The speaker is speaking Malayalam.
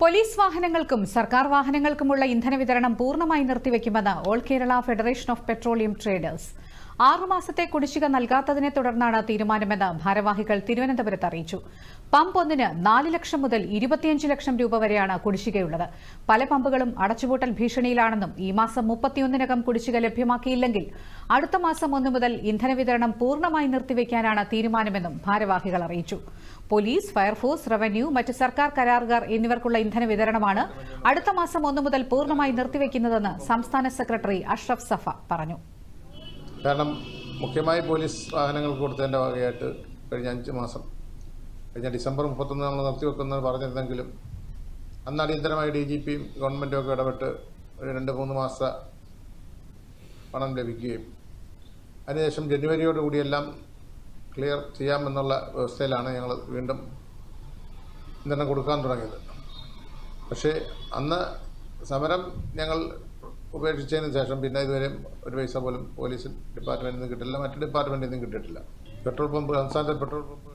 പോലീസ് വാഹനങ്ങൾക്കും സർക്കാർ വാഹനങ്ങൾക്കുമുള്ള ഇന്ധന വിതരണം പൂർണമായി നിർത്തിവെക്കുമെന്ന് all Kerala federation of petroleum traders. ആറുമാസത്തെ കുടിശ്ശിക നൽകാത്തതിനെ തുടർന്നാണ് തീരുമാനമെന്ന് ഭാരവാഹികൾ തിരുവനന്തപുരത്ത് അറിയിച്ചു. പമ്പ് ഒന്നിന് നാല് ലക്ഷം മുതൽ ഇരുപത്തിയഞ്ച് ലക്ഷം രൂപ വരെയാണ് കുടിശ്ശികയുള്ളത്. പല പമ്പുകളും അടച്ചുപൂട്ടൽ ഭീഷണിയിലാണെന്നും ഈ മാസം മുപ്പത്തിയൊന്നിനകം കുടിശ്ശിക ലഭ്യമാക്കിയില്ലെങ്കിൽ അടുത്ത മാസം ഒന്നു മുതൽ ഇന്ധന വിതരണം പൂർണമായി നിർത്തിവെക്കാനാണ് തീരുമാനമെന്നും ഭാരവാഹികൾ അറിയിച്ചു. പോലീസ് ഫയർഫോഴ്സ് റവന്യൂ മറ്റ് സർക്കാർ കരാറുകാർ എന്നിവർക്കുള്ള ഇന്ധന വിതരണമാണ് അടുത്ത മാസം ഒന്നു മുതൽ പൂർണമായി നിർത്തിവെക്കുന്നതെന്ന് സംസ്ഥാന സെക്രട്ടറി അഷ്റഫ് സഫ പറഞ്ഞു. കാരണം മുഖ്യമായി പോലീസ് വാഹനങ്ങൾക്ക് കൊടുത്തതിന്റെ വകയായിട്ട് കഴിഞ്ഞ അഞ്ച് മാസം കഴിഞ്ഞ ഡിസംബർ മുപ്പത്തൊന്ന് നമ്മൾ നിർത്തിവെക്കുന്നത് പറഞ്ഞിരുന്നെങ്കിലും അന്ന് അടിയന്തരമായി ഡി ജി പിയും ഗവൺമെന്റും ഒക്കെ ഇടപെട്ട് ഒരു രണ്ട് മൂന്ന് മാസ പണം ലഭിക്കുകയും അതിനുശേഷം ജനുവരിയോടുകൂടി എല്ലാം ക്ലിയർ ചെയ്യാമെന്നുള്ള വ്യവസ്ഥയിലാണ് ഞങ്ങൾ വീണ്ടും ഇന്ധനം കൊടുക്കാൻ തുടങ്ങിയത്. പക്ഷേ അന്ന് സമരം ഞങ്ങൾ ഉപേക്ഷിച്ചതിന് ശേഷം പിന്നെ ഇതുവരെ ഒരു പൈസ പോലും പോലീസ് ഡിപ്പാർട്ട്മെന്റിൽ നിന്ന് കിട്ടില്ല. മറ്റു ഡിപ്പാർട്ട്മെന്റിൽ നിന്നും കിട്ടിയിട്ടില്ല. പെട്രോൾ പമ്പ് സംസ്ഥാനത്തെ പെട്രോൾ പമ്പ്